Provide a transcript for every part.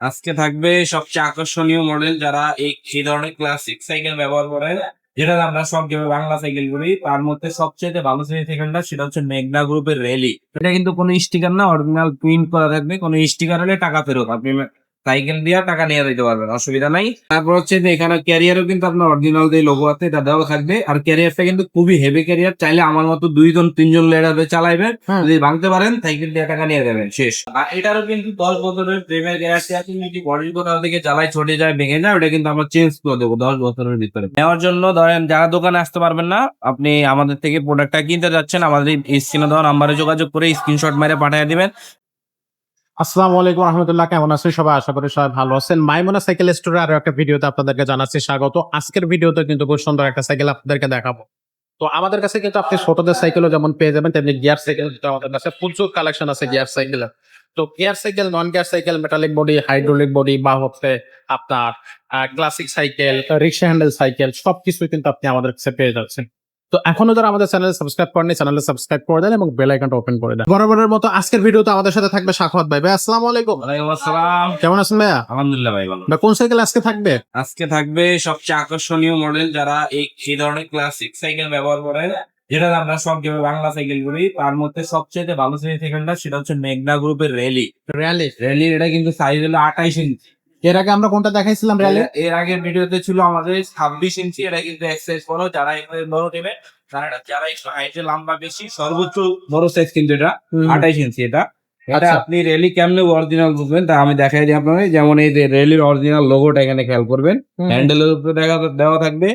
আজকে থাকবে সবচেয়ে আকর্ষণীয় মডেল যারা এই এই ধরনের ক্লাসিক সাইকেল ব্যবহার করে যেটা আমরা সব বাংলা সাইকেল করি তার মধ্যে সবচেয়ে ভালো সাইকেলটা সেটা হচ্ছে মেঘনা গ্রুপের র্যালি এটা কিন্তু কোনো স্টিকার না অরিজিনাল প্রিন্ট করা থাকবে, কোনো স্টিকার হলে টাকা ফেরত। আপনি সাইকেল দিয়ে টাকা নিয়ে দিতে পারবেন অসুবিধা নাই। তারপর হচ্ছে যে এখানে ক্যারিয়ারও কিন্তু আপনার অরিজিনাল যে লোগো আছে এটা দেওয়া থাকবে। আর ক্যারিয়ারটা কিন্তু খুবই হেভি ক্যারিয়ার চাইলে আমার মতো দুইজন তিনজন লেডারে চালাইবে হুম। যদি ভাঙতে পারেন সাইকেল দিয়ে টাকা নিয়ে যাবেন শেষ। আর এটারও কিন্তু দশ বছরের প্রেমের গ্যারান্টি আছে যদি বডির কোথাও থেকে জ্বালায় ছটে যায় ভেঙে যায় ওটা কিন্তু আমরা চেঞ্জ করে দেবো দশ বছরের ভিতরে। নেওয়ার জন্য ধরেন যারা দোকানে আসতে পারবেন না আপনি আমাদের থেকে প্রোডাক্টটা কিনতে যাচ্ছেন আমাদের স্ক্রিনে দেওয়া নাম্বারে যোগাযোগ করে স্ক্রিনশট মেরে পাঠিয়ে দিবেন। আসসালামু আলাইকুম রহমতুল্লাহ, কেমন আছেন সবাই? আশা করি সবাই ভালো আছেন। সাইকেল স্টোরে আরও একটা ভিডিওতে আপনাদেরকে জানাচ্ছি স্বাগত। আজকের ভিডিওতে কিন্তু খুব সুন্দর একটা সাইকেল আপনাদেরকে দেখাবো। তো আমাদের কাছে কিন্তু আপনি ছোটদের সাইকেলও যেমন পেয়ে যাবেন, তেমনি গিয়ার সাইকেল আমাদের কাছে প্রচুর কালেকশন আছে গিয়ার সাইকেলের তো gear cycle non gear cycle metallic body hydraulic body বা হচ্ছে আপনার classic cycle, rickshaw handle cycle, সবকিছুই কিন্তু আপনি আমাদের কাছে পেয়ে যাচ্ছেন। তো এখনও যারা আমাদের চ্যানেল সাবস্ক্রাইব করেনি চ্যানেলে সাবস্ক্রাইব করে দেন এবং বেল আইকনটা ওপেন করে দেন। বরাবরের মতো আজকের ভিডিওতে আমাদের সাথে থাকবে সাখাওয়াত ভাই। ভাই আসসালামু আলাইকুম। ওয়ালাইকুম আসসালাম। কেমন আছেন ভাইয়া? আলহামদুলিল্লাহ ভাই ভালো। ভাই কোন সাইকেল আজকে থাকবে? আজকে থাকবে সবচেয়ে আকর্ষণীয় মডেল যারা এই এই ধরনের ক্লাসিক সাইকেল ব্যবহার করে যেটা আমরা সব গেমে বাংলা সাইকেল করি। তার মধ্যে সবচেয়ে ভালো সাইকেলটা সেটা হচ্ছে মেঘনা গ্রুপের র্যালি র্যালি র্যালির এটা কিন্তু সাইজ হলো আঠাইশ ইঞ্চি এর আগে আমরা কোনটা দেখাইছিলাম র্যালি এর- আগের ভিডিওতে ছিল আমাদের ছাব্বিশ ইঞ্চি এটা কিন্তু এক্সারসাইজ করো যারা বড় টিমে তারা যারা একটু হাইটে লম্বা বেশি সর্বোচ্চ বড় সাইজ কিন্তু এটা আঠাইশ ইঞ্চি এটা। এটা আচ্ছা। আপনি রেলি কেমনে অরিজিনাল বুঝবেন তা আমি দেখাই দিই আপনাকে যেমন এই যে রেলির অরিজিনাল লোগোটা এখানে খেয়াল করবেন। হ্যান্ডেলের উপরে দেখা দেওয়া থাকবে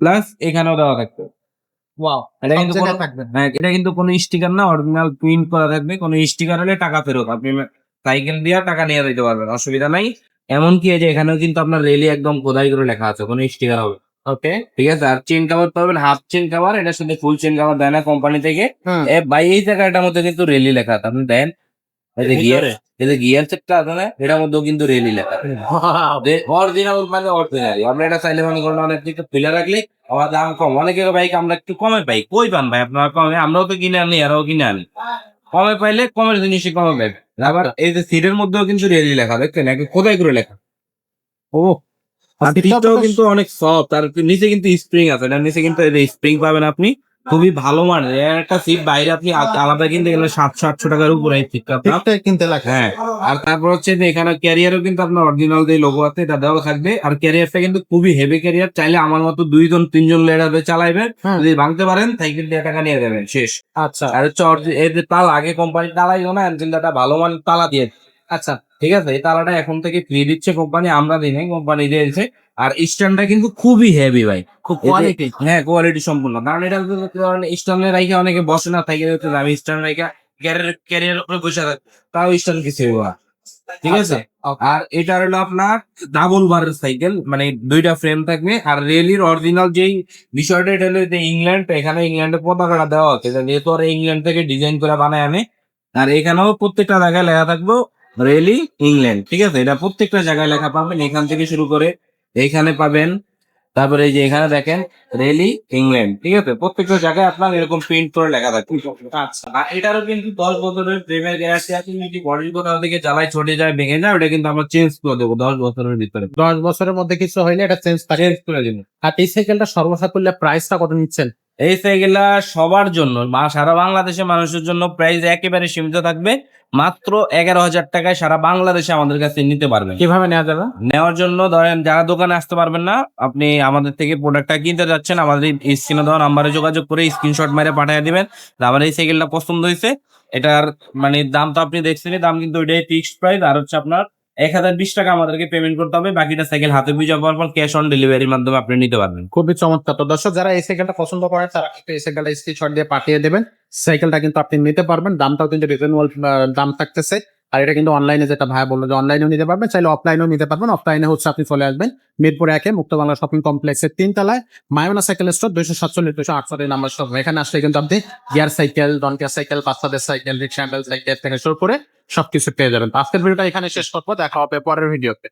প্লাস এখানেও দেওয়া থাকবে। এটা কিন্তু হ্যাঁ এটা কিন্তু কোনো স্টিকার না অরিজিনাল প্রিন্ট করা থাকবে কোনো স্টিকার হলে টাকা ফেরত আপনি সাইকেল দিয়ে টাকা নিয়ে দিতে পারবেন অসুবিধা নাই। এমনকি এই যে এখানেও কিন্তু আপনার রেলি একদম খোদাই করে লেখা আছে কোনো স্টিকার হবে ওকে ঠিক আছে? আর চেন কাভার পাবেন হাফ চেন কাভার এটার সাথে ফুল চেন কাভার দেয় না কোম্পানি থেকে। ভাই এই জায়গাটার মধ্যে কিন্তু রেলি লেখা আছে আপনি দেন। এই গিয়ার এই যে গিয়ার সেটটা আছে না এটার মধ্যেও কিন্তু রেলি লেখা অরিজিনাল মানে অরিজিনাল আমরা এটা চাইলে মনে করেন অনেক ফেলে রাখলে আমার দাম কম। অনেকের বাইক আমরা একটু কমে পাই। কই পান ভাই আপনার কমে? আমরাও তো কিনে আনি এরাও কিনে আনি। কমে পাইলে কমের জিনিসই কমে পাইবে আবার এই যে সিটের মধ্যেও কিন্তু রিয়েলি লেখা দেখছেন? নাকি কোথায় করে লেখা? ও আর সিটটাও কিন্তু অনেক সফট আর নিচে কিন্তু স্প্রিং আছে না নিচে কিন্তু স্প্রিং পাবেন আপনি। খুবই ভালো মানের। এর একটা সিট বাইরে আপনি আলাদা কিনতে গেলে সাতশো আটশো টাকার উপরে এই সিটটা আপনার। কিনতে লাগে। হ্যাঁ আর তারপর হচ্ছে যে এখানে ক্যারিয়ারও কিন্তু আপনার অরিজিনাল যে লোগো আছে এটা দেওয়া থাকবে। আর ক্যারিয়ারটা কিন্তু খুবই হেভি ক্যারিয়ার চাইলে আমার মতো দুইজন তিনজন লেডারে চালাইবে হুম। যদি ভাঙতে পারেন সাইকেল দিয়ে টাকা নিয়ে যাবেন শেষ। আচ্ছা। আর হচ্ছে যে তালা আগে কোম্পানি তালাই না কিন্তু একটা ভালো মানের তালা দিয়ে আচ্ছা। ঠিক আছে এই তালাটা এখন থেকে ফ্রি দিচ্ছে কোম্পানি আমরা দিই নাই কোম্পানি দিয়েছে আর স্ট্যান্ডটা কিন্তু খুবই হেভি ভাই খুব কোয়ালিটি হ্যাঁ কোয়ালিটি সম্পূর্ণ। কারণ এটা কারণ স্ট্যান্ডে রাখে অনেকে বসে না থাকে হচ্ছে আমি স্ট্যান্ড রাখে ক্যারিয়ার ক্যারিয়ার উপরে বসে থাকি তাও স্ট্যান্ড কিছু ঠিক আছে? আর এটা হলো আপনার ডাবল বারের সাইকেল মানে দুইটা ফ্রেম থাকবে। আর রেলির অরিজিনাল যেই বিষয়টা এটা হলো ইংল্যান্ড এখানে ইংল্যান্ডের পতাকাটা দেওয়া হচ্ছে যেহেতু ওরা ইংল্যান্ড থেকে ডিজাইন করে বানায় আনে আর এখানেও প্রত্যেকটা জায়গায় লেখা থাকব রেলি ইংল্যান্ড ঠিক আছে? এটা প্রত্যেকটা জায়গায় লেখা পাবেন। এখান থেকে শুরু করে এইখানে পাবেন। তারপরে এই যে এখানে দেখেন রেলি ইংল্যান্ড ঠিক আছে? প্রত্যেকটা জায়গায় আপনার এরকম প্রিন্ট করে লেখা থাকে আচ্ছা এটারও কিন্তু দশ বছরের প্রেমের গ্যারান্টি আছে। যদি বডির কোথাও থেকে জ্বালায় ছটে যায় ভেঙে যায় ওটা কিন্তু আমরা চেঞ্জ করে দেবো দশ বছরের ভিতরে। দশ বছরের মধ্যে কিছু হইলে এটা চেঞ্জ করে দিন আর এই সাইকেলটা সর্বসা করলে প্রাইসটা কত নিচ্ছেন? এই সাইকেলটা সবার জন্য মা সারা বাংলাদেশের মানুষের জন্য প্রাইস একেবারে সীমিত থাকবে। মাত্র এগারো হাজার টাকায় সারা বাংলাদেশে আমাদের কাছে নিতে পারবেন। কীভাবে নেওয়া যাবে? নেওয়ার জন্য ধরেন যারা দোকানে আসতে পারবেন না আপনি আমাদের থেকে প্রোডাক্টটা কিনতে যাচ্ছেন আমাদের স্ক্রিনে দেওয়া নাম্বারে যোগাযোগ করে স্ক্রিনশট মেরে পাঠিয়ে দিবেন। আমার এই সাইকেলটা পছন্দ হয়েছে এটার মানে দাম তো আপনি দেখছেনই দাম কিন্তু ওইটাই ফিক্সড প্রাইস আর হচ্ছে আপনার এক হাজার বিশ টাকা আমাদেরকে পেমেন্ট করতে হবে। বাকিটা সাইকেল হাতে বুঝে পাওয়ার পর ক্যাশ অন ডেলিভারির মাধ্যমে আপনি নিতে পারবেন। খুবই চমৎকার। তো দর্শক, যারা এই সাইকেলটা পছন্দ করেন, তারা কিন্তু এই সাইকেলটা স্ক্রিনশট দিয়ে পাঠিয়ে দেবেন। সাইকেলটা কিন্তু আপনি নিতে পারবেন। দামটাও কিন্তু রিজনেবল দাম থাকতেছে। আর এটা কিন্তু অনলাইনে যেটা ভাই বলল যে অনলাইনেও নিতে পারবেন, চাইলে অফলাইনেও নিতে পারবেন। অফলাইনে হচ্ছে আপনি চলে আসবেন। মিরপুর একে মুক্ত বাংলা শপিং কমপ্লেক্সের তিন তলায় মায়না সাইকেল স্টোর দুইশো সাতচল্লিশ দুশো আটচল্লিশ নাম্বার স্টোর এখানে আসলে কিন্তু আপনি গিয়ার সাইকেল ডনকিয়ার সাইকেল বাচ্চাদের সাইকেল রিক্সা সাইকেল থেকে শুরু করে সবকিছু পেয়ে যাবেন। আজকের ভিডিওটা এখানে শেষ করব, দেখা হবে পরের ভিডিওতে।